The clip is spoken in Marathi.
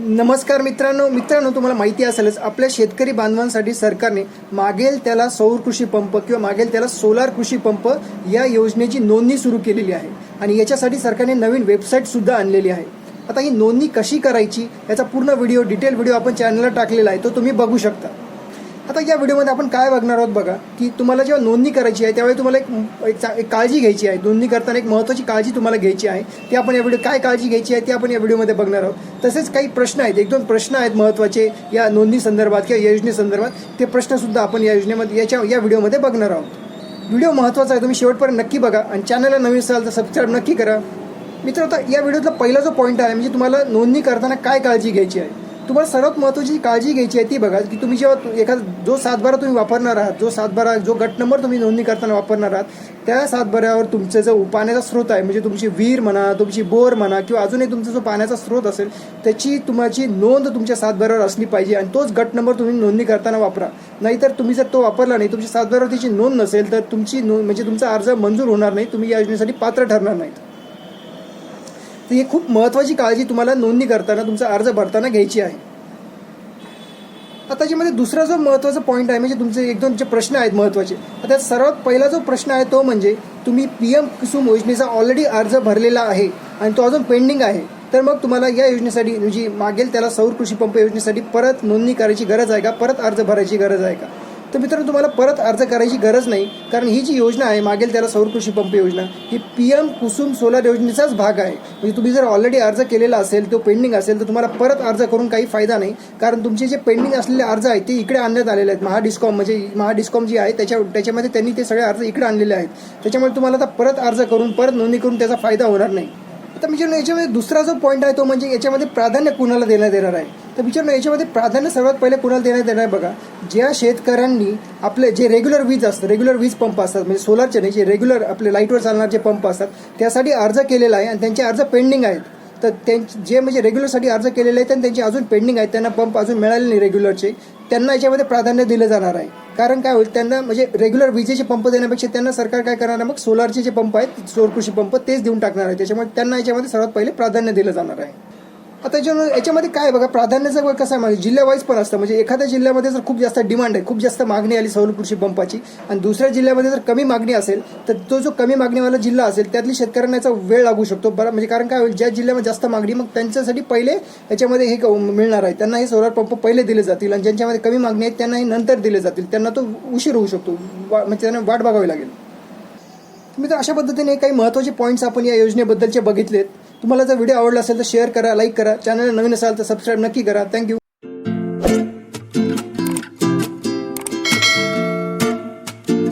नमस्कार मित्रांनो. मित्रांनो तुम्हाला माहिती असेलच आपल्या शेतकरी बांधवांसाठी सरकारने मागेल त्याला सौर कृषी पंप किंवा मागेल त्याला सोलार कृषी पंप या योजनेची नोंदणी सुरू केलेली आहे. आणि याच्यासाठी सरकारने नवीन वेबसाईट सुद्धा आणलेली आहे. आता ही नोंदणी कशी करायची याचा पूर्ण व्हिडिओ डिटेल व्हिडिओ आपण चॅनलला टाकलेला आहे तो तुम्ही बघू शकता. आता या व्हिडिओमध्ये आपण काय बघणार आहोत बघा की तुम्हाला जेव्हा नोंदणी करायची आहे त्यावेळी तुम्हाला एक एक चा- काळजी घ्यायची आहे. नोंदणी करताना एक महत्त्वाची काळजी तुम्हाला घ्यायची आहे. ती आपण या व्हिडिओ काय काळजी घ्यायची आहे ती आपण या व्हिडिओमध्ये बघणार आहोत. तसेच काही प्रश्न आहेत एक दोन प्रश्न आहेत महत्त्वाचे या नोंदणी संदर्भात किंवा योजनेसंदर्भात ते प्रश्नसुद्धा आपण या योजनेमध्ये याच्या या व्हिडिओमध्ये बघणार आहोत. व्हिडिओ महत्त्वाचा आहे तुम्ही शेवटपर्यंत नक्की बघा. आणि चॅनलला नवीन असाल तर सबस्क्राईब नक्की करा. मित्र आता या व्हिडिओतला पहिला जो पॉईंट आहे म्हणजे तुम्हाला नोंदणी करताना काय काळजी घ्यायची आहे? तुम्हाला सर्वात महत्त्वाची काळजी घ्यायची आहे ती बघा की तुम्ही जेव्हा एखादा जो सातबारा तुम्ही वापरणार आहात जो सातबारा जो गट नंबर तुम्ही नोंदणी करताना वापरणार आहात त्या सातबाऱ्यावर तुमचं जो पाण्याचा स्रोत आहे म्हणजे तुमची विहीर म्हणा तुमची बोर म्हणा किंवा अजूनही तुमचा जो पाण्याचा स्रोत असेल त्याची तुमची नोंद तुमच्या सातबाऱ्यावर असली पाहिजे आणि तोच गट नंबर तुम्ही नोंदणी करताना वापरा. नाहीतर तुम्ही जर तो वापरला नाही तुमच्या सातबाऱ्यावर त्याची नोंद नसेल तर तुमची नोंद म्हणजे तुमचा अर्ज मंजूर होणार नाही तुम्ही या योजनेसाठी पात्र ठरणार नाहीत. तर ही खूप महत्त्वाची काळजी तुम्हाला नोंदणी करताना तुमचा अर्ज भरताना घ्यायची आहे. आता त्याच्यामध्ये दुसरा जो महत्त्वाचा पॉईंट आहे म्हणजे तुमचे एक दोन जे प्रश्न आहेत महत्त्वाचे आता सर्वात पहिला जो प्रश्न आहे तो म्हणजे तुम्ही पी एम कुसुम योजनेचा ऑलरेडी अर्ज भरलेला आहे आणि तो अजून पेंडिंग आहे तर मग तुम्हाला या योजनेसाठी म्हणजे मागेल त्याला सौर कृषी पंप योजनेसाठी परत नोंदणी करायची गरज आहे का? परत अर्ज भरायची गरज आहे का? तर मित्रांनो तुम्हाला परत अर्ज करायची गरज नाही कारण ही जी योजना आहे मागेल त्याला सौर कृषी पंप योजना ही पी एम कुसुम सोलर योजनेचाच भाग आहे. म्हणजे तुम्ही जर ऑलरेडी अर्ज केलेला असेल तो पेंडिंग असेल तर तुम्हाला परत अर्ज करून काही फायदा नाही कारण तुमचे जे पेंडिंग असलेले अर्ज आहेत ते इकडे आणण्यात आलेले आहेत. महाडिस्कॉम म्हणजे महाडिस्कॉम जी आहे त्याच्या त्याच्यामध्ये त्यांनी ते सगळे अर्ज इकडे आणलेले आहेत. त्याच्यामुळे तुम्हाला आता परत अर्ज करून परत नोंदणी करून त्याचा फायदा होणार नाही. आता म्हणजे याच्यामध्ये दुसरा जो पॉईंट आहे तो म्हणजे याच्यामध्ये प्राधान्य कुणाला देण्यात येणार आहे? तर मित्रांनो याच्यामध्ये प्राधान्य सर्वात पहिले कुणाला देण्यात येणार बघा. ज्या शेतकऱ्यांनी आपले जे रेग्युलर वीज असतं रेग्युलर वीज पंप असतात म्हणजे सोलारचे नाही जे रेग्युलर आपले लाईटवर चालणारे जे पंप असतात त्यासाठी अर्ज केलेला आहे आणि त्यांचे अर्ज पेंडिंग आहेत. तर त्यांचे जे म्हणजे रेग्युलरसाठी अर्ज केलेले आहेत आणि त्यांचे अजून पेंडिंग आहेत त्यांना पंप अजून मिळाले नाही रेग्युलरचे त्यांना याच्यामध्ये प्राधान्य दिलं जाणार आहे. कारण काय होईल त्यांना म्हणजे रेग्युलर विजेचे पंप देण्यापेक्षा त्यांना सरकार काय करणार आहे मग सोलारचे जे पंप आहेत सौर कृषी पंप तेच देऊन टाकणार आहे. त्याच्यामुळे त्यांना याच्यामध्ये सर्वात पहिले प्राधान्य दिलं जाणार आहे. आता याच्यामध्ये काय आहे बघा प्राधान्याचं वय कसं आहे म्हणजे जिल्ह्यावाईज पण असतं. म्हणजे एखाद्या जिल्ह्यामध्ये जर खूप जास्त डिमांड आहे खूप जास्त मागणी आली सौर कृषी पंपाची आणि दुसऱ्या जिल्ह्यामध्ये जर कमी मागणी असेल तर तो जो कमी मागणीवाला जिल्हा असेल त्यातली शेतकऱ्यांना याचा वेळ लागू शकतो. बरं म्हणजे कारण काय होईल ज्या जिल्ह्यामध्ये जास्त मागणी मग त्यांच्यासाठी पहिले याच्यामध्ये हे क- मिळणार आहे. त्यांना हे सोलार पंप पहिले दिले जातील आणि ज्यांच्यामध्ये कमी मागणी आहे त्यांना हे नंतर दिले जातील. त्यांना तो उशीर होऊ शकतो. वा- म्हणजे त्यांना वाट बघावी लागेल. मित्र अशा पद्धतीने काही महत्त्वाचे पॉईंट्स आपण या योजनेबद्दलचे बघितलेत. तुम्हाला जर व्हिडिओ आवडला असेल तर शेअर करा लाईक करा. चॅनल नवीन असाल तर सबस्क्राईब नक्की करा. थँक्यू